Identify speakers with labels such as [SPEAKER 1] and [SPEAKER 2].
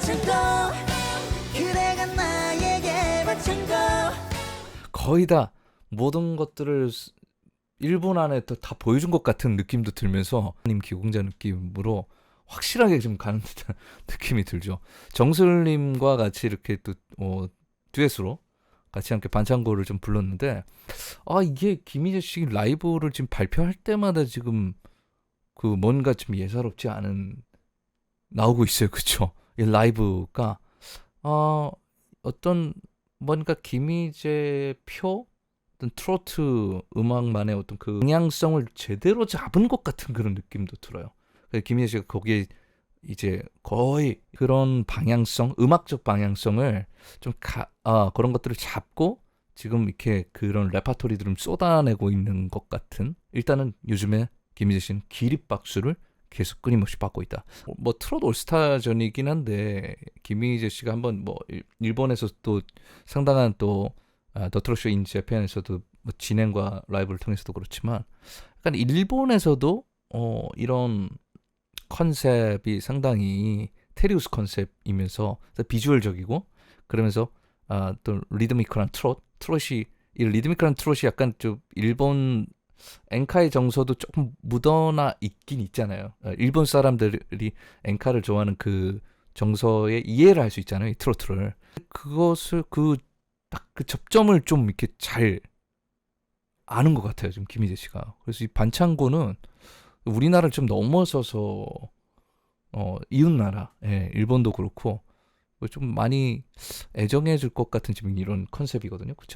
[SPEAKER 1] 바친 거 그대가 나에게 바친 거
[SPEAKER 2] 거의 다 모든 것들을 스- 일본 안에 또다 보여준 것 같은 느낌도 들면서 님 기공자 느낌으로 확실하게 좀 가는 듯한 느낌이 들죠. 정슬님과 같이 이렇게 또 어, 듀엣으로 같이 함께 반창고를 좀 불렀는데 아 이게 김희재 씨 라이브를 지금 발표할 때마다 지금 그 뭔가 좀 예사롭지 않은 나오고 있어요, 그쵸? 이 라이브가 어, 어떤 뭔가 김희재 표 어떤 트로트 음악만의 어떤 그 방향성을 제대로 잡은 것 같은 그런 느낌도 들어요. 그래서 김희재 씨가 거기에 이제 거의 그런 방향성, 음악적 방향성을 좀 가, 아, 그런 것들을 잡고 지금 이렇게 그런 레파토리들을 쏟아내고 있는 것 같은 일단은 요즘에 김희재 씨는 기립박수를 계속 끊임없이 받고 있다. 뭐, 뭐 트롯 올스타전이긴 한데 김희재 씨가 한번 뭐 일- 일본에서 또 상당한 또 아, 더 트롯쇼 인 재팬에서도 뭐 진행과 라이브를 통해서도 그렇지만 약간 일본에서도 어 이런 컨셉이 상당히 테리우스 컨셉이면서 비주얼적이고 그러면서 아, 또 리드미컬한 트롯 트롯이 이 리드미컬한 트롯이 약간 좀 일본 엔카의 정서도 조금 묻어나 있긴 있잖아요. 아, 일본 사람들이 엔카를 좋아하는 그 정서에 이해를 할 수 있잖아요. 이 트로트를. 그것을 그 딱 그 접점을 좀 이렇게 잘 아는 것 같아요. 지금 김희재 씨가. 그래서 이 반창고는 우리나라를 좀 넘어서서 어 이웃 나라, 예, 일본도 그렇고 좀 많이 애정해 줄 것 같은 지금 이런 컨셉이거든요. 그렇죠?